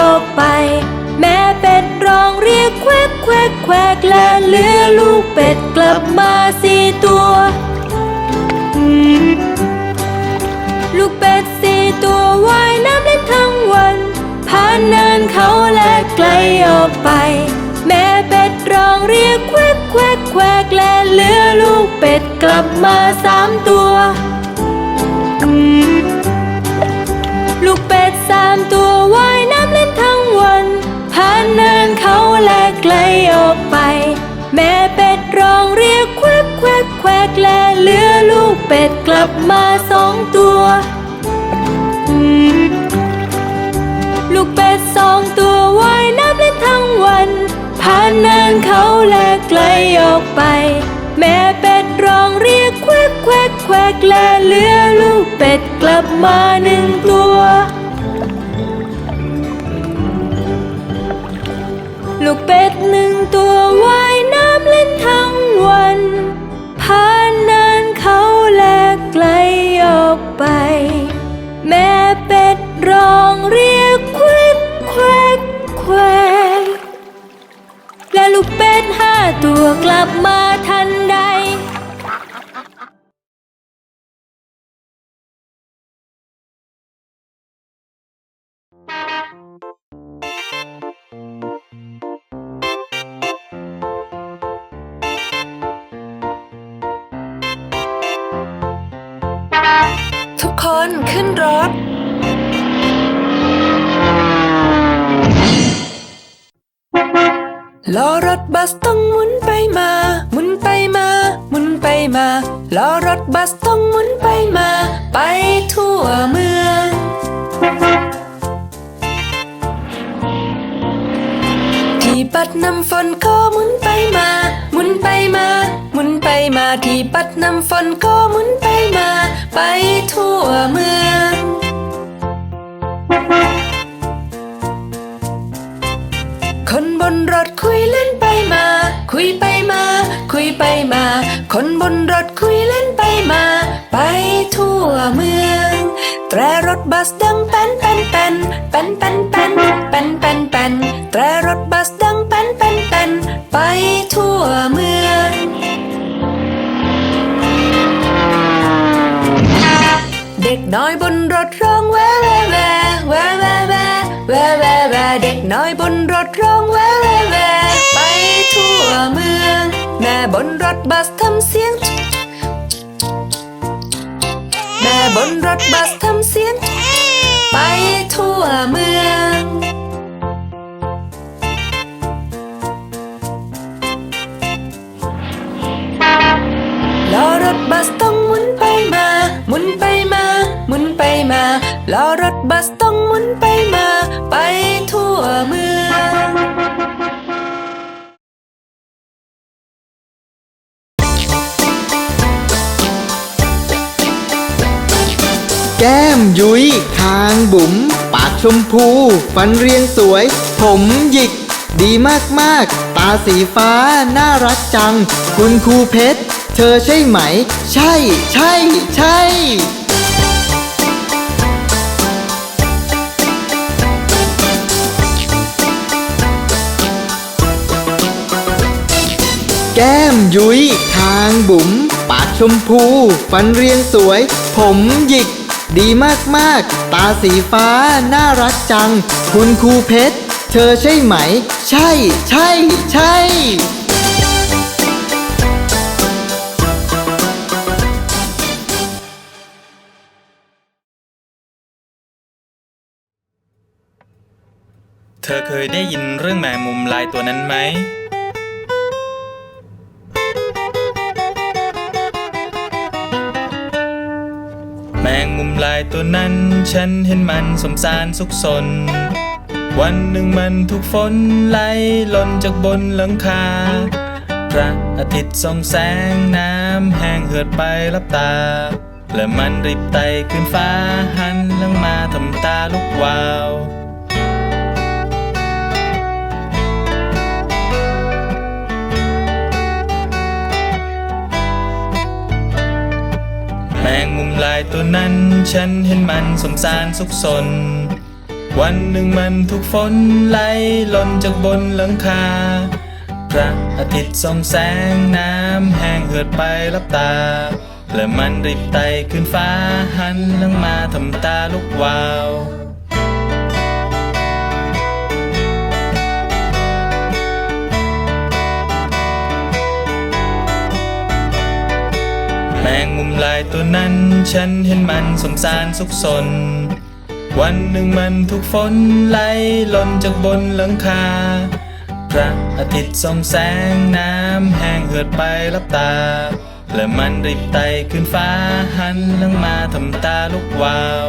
ออกไป แม่เป็ดร้องเรียกแควกแควกแควกและเหลือลูกเป็ดกลับมาสี่ตัว ลูกเป็ดสี่ตัวว่ายน้ำเล่นทั้งวันผ่านเนินเขาและไกลออกไป แม่เป็ดร้องเรียกแควกแควกแควกและเหลือลูกเป็ดกลับมาสามตัว ลูกเป็ดสามตัว ไกลออกไป แม่เป็ดร้องเรียกแควกแควกแควกและเหลือลูกเป็ดกลับมาสองตัว ลูกเป็ดสองตัวว่ายน้ำเล่นทั้งวันผ่านเนินเขาและไกลออกไป แม่เป็ดร้องเรียกแควกแควกแควกและเหลือลูกเป็ดกลับมาหนึ่งตัว เป็ดห้าตัวกลับมาทันใดทุกคนขึ้นรถล้อร บัสต้องหมุนไปมา หมุนไปมา หมุนไปมาล้อรถบัสต้องหมุนไปมา ไปทั่วเมือง ที่ปัดน้ำฝนก็หมุนไปมา หมุนไปมา หมุนไปมาที่ปัดน้ำฝนก็หมุนไปมา ไปทั่วเมืองคนบนรถ คนบนรถคุยเล่นไปมา ไปทั่วเมือง แตรรถบัสดังแป้นแป้นแป้นแป้นแป้นแป้นแป้นแป้นแป้นแตรรถบัสดังแป้นแป้นแป้นไปทั่วเมือง เด็กน้อยบนรถร้องแวแวแวแวแวแวแวแวแวเด็กน้อยบนรถร้องแว่ วเมือง แม่บนรถบัสทำเสียง แม่บนรถบัสทำเสียง ไปทั่วเมือง ยุย้ยคางบุ๋ม ปากชมพู ฟันเรียงสวย ผมหยิก ดีมากๆ ตาสีฟ้า น่ารักจัง คุณครูเพชร เธอใช่ไหม ใช่ ใช่ ใช่แก้มยุย้ยคางบุ๋ม ปากชมพู ฟันเรียงสวย ผมหยิก ดีมากๆ ตาสีฟ้า น่ารักจัง คุณครูเพชร เธอใช่ไหม ใช่ ใช่ ใช่เธอเคยได้ยินเรื่องแมงมุมลายตัวนั้นไหม มลายตัวนั้น ฉันเห็นมันสมสารสุขสน วันหนึ่งมันถูกฝนไหลหล่นจากบนหลังคา พระอาทิตย์ส่องแสงน้ำแห้งเหือดไปรับตา และมันรีบไต่ขึ้นฟ้าหันหลังมาทำตาลุกวาว งมุมลายตัวนั้น ฉันเห็นมันสมสารสุขสน วันหนึ่งมันถูกฝนไหลหล่นจากบนหลังคา พระอาทิตย์ส่องแสงน้ำแห้งเหือดไปลับตา และมันรีบไต่ขึ้นฟ้าหันหลังมาทำตาลุกวาว แมงมุมลายตัวนั้น ฉันเห็นมันสมสารสุขสน วันหนึ่งมันถูกฝนไหลหล่นจากบนหลังคา พระอาทิตย์ส่องแสงน้ำแห้งเหือดไปรับตา และมันรีบไต่ขึ้นฟ้าหันหลังมาทำตาลุกวาว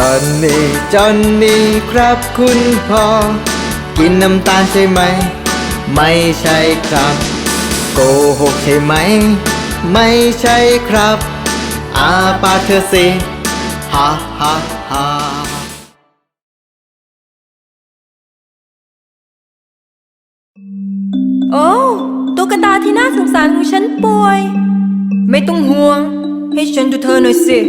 จอนนี่จอนนี่ครับคุณพ่อ กินน้ำตาลใช่ไหม ไม่ใช่ครับ โกหกใช่ไหม ไม่ใช่ครับ อาปากเธอสิฮ่าฮ่าฮ่าโอ้ตุ๊กตาที่น่าสงสารของฉันป่วย ไม่ต้องห่วง ให้ฉันดูเธอหน่อยสิ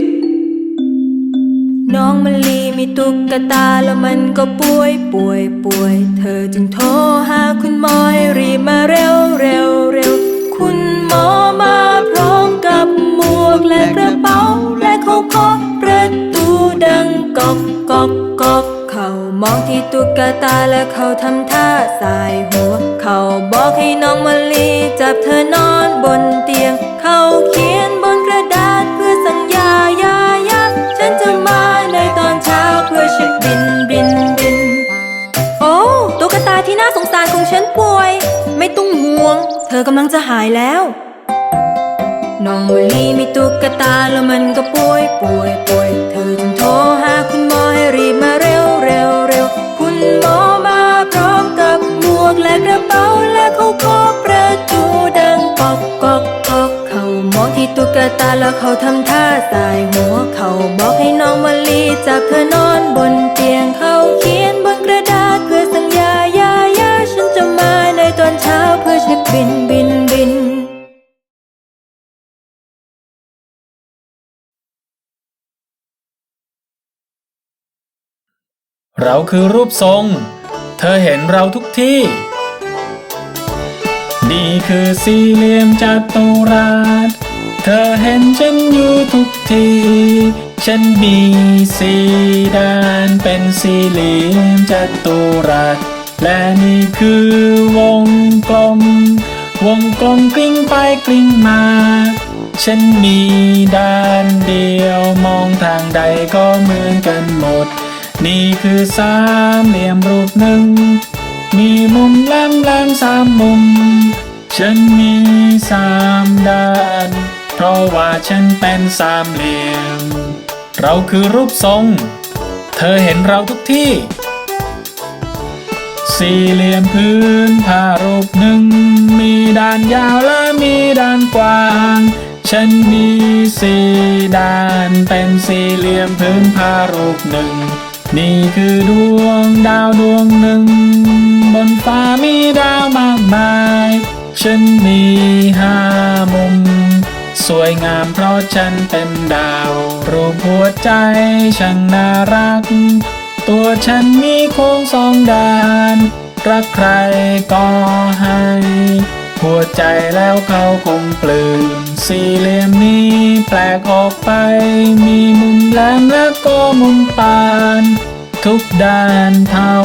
น้องมะลีมีตุ๊กตาแล้วมันก็ป่วยป่วยป่วย เธอจึงโทรหาคุณหมอให้รีบมาเร็วเร็วเร็ว คุณหมอมาพร้อมกับหมวกและกระเป๋า และเขาเคาะประตูดังกอกกอกกอกเขามองที่ตุ๊กตาและเขาทำท่าสายหัว เขาบอกให้น้องมะลีจับเธอนอนบนเตียง เขาเขี อกำลังจะหายแล้ว น้องมะลีมีตุ๊กตาแล้วมันก็ป่วยป่วยป่วย เธอจึงโทรหาคุณหมอให้รีบมาเร็วเร็วเร็วคุณหมอมาพร้อมกับหมวกและกระเป๋าและเขาเคาะประตูดังกอกกอกกอกเขามองที่ตุ๊กตาแล้วเขาทำท่าสายหัวเขาบอกให้น้องมะลีจับเธอนอนบนเตียงเขา บินบินบิน เราคือรูปทรง เธอเห็นเราทุกที่ นี่คือสี่เหลี่ยมจัตุรัส เธอเห็นฉันอยู่ทุกที ฉันมีสี่ด้านเป็นสี่เหลี่ยมจัตุรัส และนี่คือวงกลม วงกลมกลิ้งไปกลิ้งมา ฉันมีด้านเดียวมองทางใดก็เหมือนกันหมด นี่คือสามเหลี่ยมรูปหนึ่ง มีมุมแหลมแหลมสามมุม ฉันมีสามด้าน เพราะว่าฉันเป็นสามเหลี่ยม เราคือรูปทรง เธอเห็นเราทุกที่ สี่เหลี่ยมพื้นผ้ารูปหนึ่ง มีด้านยาวและมีด้านกว้าง ฉันมีสี่ด้านเป็นสี่เหลี่ยมพื้นผ้ารูปหนึ่ง นี่คือดวงดาวดวงหนึ่ง บนฟ้ามีดาวมากมาย ฉันมีห้ามุม สวยงามเพราะฉันเป็นดาว รูปหัวใจช่างน่ารัก ตัวฉันมีโค้งสองด้าน รักใครก็ให้ หัวใจแล้วเขาคงปลื้มสี่เหลี่ยมนี้แปลกออกไป มีมุมแหลมและก็มุมปาน ทุกด้านเท่า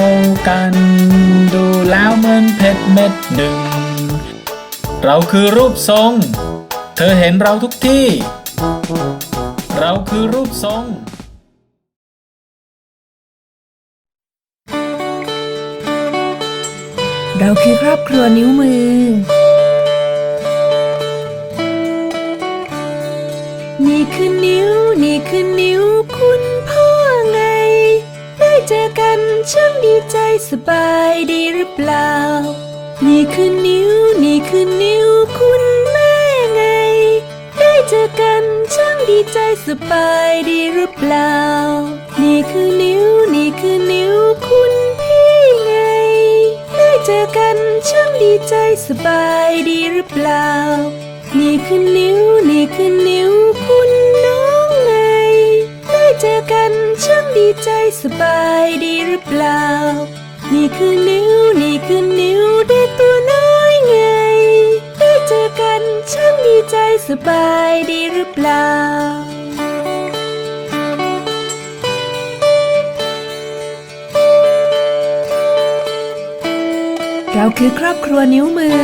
กัน ดูแล้วเหมือนเพชรเม็ดหนึ่ง เราคือรูปทรง เธอเห็นเราทุกที่ เราคือรูปทรง เราคือครอบครัวนิ้วมือ นี่คือนิ้ว นี่คือนิ้วคุณพ่อไง ได้เจอกันช่างดีใจสบายดีหรือเปล่า นี่คือนิ้ว นี่คือนิ้วคุณแม่ไง ได้เจอกันช่างดีใจสบายดีหรือเปล่า นี่คือนิ้ว นี่คือนิ้วคุณ เจอกันช่างดีใจสบายดีหรือเปล่า นี่คือนิ้ว นี่คือนิ้วคุณน้องไง ได้เจอกันช่างดีใจสบายดีหรือเปล่า นี่คือนิ้ว นี่คือนิ้วเด็กตัวน้อยไง ได้เจอกันช่างดีใจสบายดีหรือเปล่า เราคือครอบครัวนิ้วมือ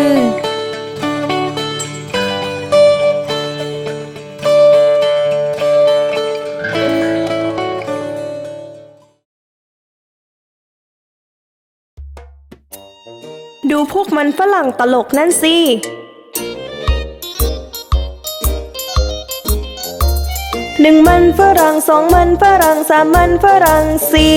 ดูพวกมันฝรั่งตลกนั่นสิ หนึ่งมันฝรั่งสองมันฝรั่งสามมันฝรั่งสี่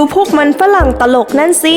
ดูพวกมันฝรั่งตลกนั่นสิ